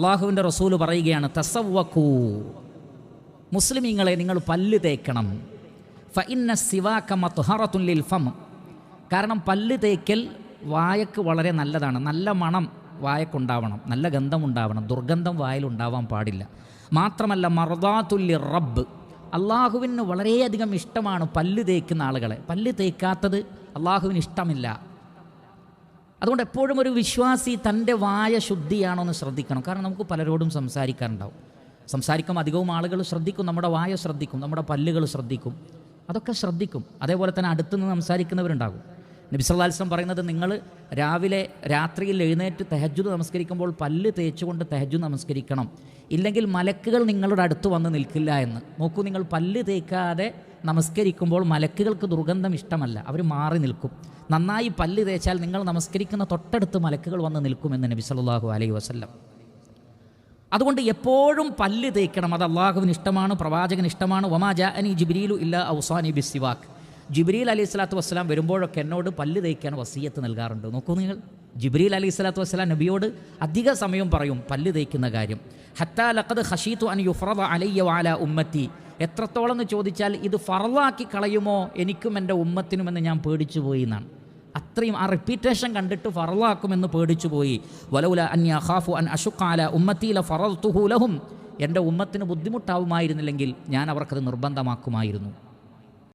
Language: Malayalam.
അള്ളാഹുവിന്റെ റസൂൽ പറയുകയാണ് തസവക്കൂ മുസ്ലിമീങ്ങളെ നിങ്ങൾ പല്ല് തേക്കണം. ഫ ഇന്ന സിവാക്ക മത്തുഹറത്തുല്ലിൽ ഫം. കാരണം പല്ല് തേക്കൽ വായക്ക് വളരെ നല്ലതാണ്. നല്ല മണം വായക്കുണ്ടാവണം നല്ല ഗന്ധം ഉണ്ടാവണം ദുർഗന്ധം വായിലുണ്ടാവാൻ പാടില്ല. മാത്രമല്ല മർദാത്തുല്ലി റബ്ബ്. അള്ളാഹുവിന് വളരെയധികം ഇഷ്ടമാണ് പല്ല് തേക്കുന്ന ആളുകളെ. പല്ല് തേക്കാത്തത് അള്ളാഹുവിന് ഇഷ്ടമില്ല. അതുകൊണ്ട് എപ്പോഴും ഒരു വിശ്വാസി തന്റെ വായ ശുദ്ധിയാണോ എന്ന് ശ്രദ്ധിക്കണം. കാരണം നമുക്ക് പലരോടും സംസാരിക്കാറുണ്ടാവും സംസാരിക്കും അധികവും ആളുകൾ ശ്രദ്ധിക്കും നമ്മുടെ വായ ശ്രദ്ധിക്കും നമ്മുടെ പല്ലുകൾ ശ്രദ്ധിക്കും. അതൊക്കെ ശ്രദ്ധിക്കും. അതേപോലെ തന്നെ അടുത്തുനിന്ന് സംസാരിക്കുന്നവരുണ്ടാകും. നബി സല്ലല്ലാഹു അലൈഹി വസല്ലം പറയുന്നത് നിങ്ങൾ രാവിലെ രാത്രിയിൽ എഴുന്നേറ്റ് തെഹജ്ജുദ് നമസ്കരിക്കുമ്പോൾ പല്ല് തേച്ചുകൊണ്ട് തെഹജ്ജുദ് നമസ്കരിക്കണം. ഇല്ലെങ്കിൽ മലക്കുകൾ നിങ്ങളുടെ അടുത്ത് വന്ന് നിൽക്കില്ല എന്ന്. നോക്കൂ നിങ്ങൾ പല്ല് തേക്കാതെ നമസ്കരിക്കുമ്പോൾ മലക്കുകൾക്ക് ദുർഗന്ധം ഇഷ്ടമല്ല. അവർ മാറി നിൽക്കും. നന്നായി പല്ല് തേച്ചാൽ നിങ്ങൾ നമസ്കരിക്കുന്ന തൊട്ടടുത്ത് മലക്കുകൾ വന്ന് നിൽക്കുമെന്ന് നബി സല്ലല്ലാഹു അലൈഹി വസല്ലം. അതുകൊണ്ട് എപ്പോഴും പല്ല് തേക്കണം. അത് അള്ളാഹുവിന് ഇഷ്ടമാണ് പ്രവാചകന് ഇഷ്ടമാണ്. ഒമാ അനി ജിബ്രീലു ഇല്ല ഔസാനി ബിസിവാക്ക് ജിബ്രീൽ അലൈഹി സ്വലാത്തു വസ്സലാം വരുമ്പോഴൊക്കെ എന്നോട് പല്ല് തേക്കാൻ വസീയത്ത് നൽകാറുണ്ട്. നോക്കൂ നിങ്ങൾ. ജിബ്രീൽ അലൈഹി സ്വലാത്തു വസ്സലാം നബിയോട് അധിക സമയം പറയും പല്ല് തേക്കുന്ന കാര്യം. ഹത്താ ലഖദ് ഹഷീത്തു അൻ യുഫ്രദ അലയ്യ വാല ഉമ്മത്തി. എത്രത്തോളം എന്ന് ചോദിച്ചാൽ ഇത് ഫറലാക്കി കളയുമോ എനിക്കും എന്റെ ഉമ്മത്തിനുമെന്ന് ഞാൻ പേടിച്ചു പോയി എന്നാണ്. അത്രയും ആ റിപ്പീറ്റേഷൻ കണ്ടിട്ട് ഫറലാക്കുമെന്ന് പേടിച്ചു പോയി. വലൗല അന്യ ഹാഫു അൻ അഷുഖാല ഉമ്മത്തിയില ഫറത്തുഹൂലഹും തുഹുലഹും എന്റെ ഉമ്മത്തിന് ബുദ്ധിമുട്ടാവുമായിരുന്നില്ലെങ്കിൽ ഞാൻ അവർക്കത് നിർബന്ധമാക്കുമായിരുന്നു.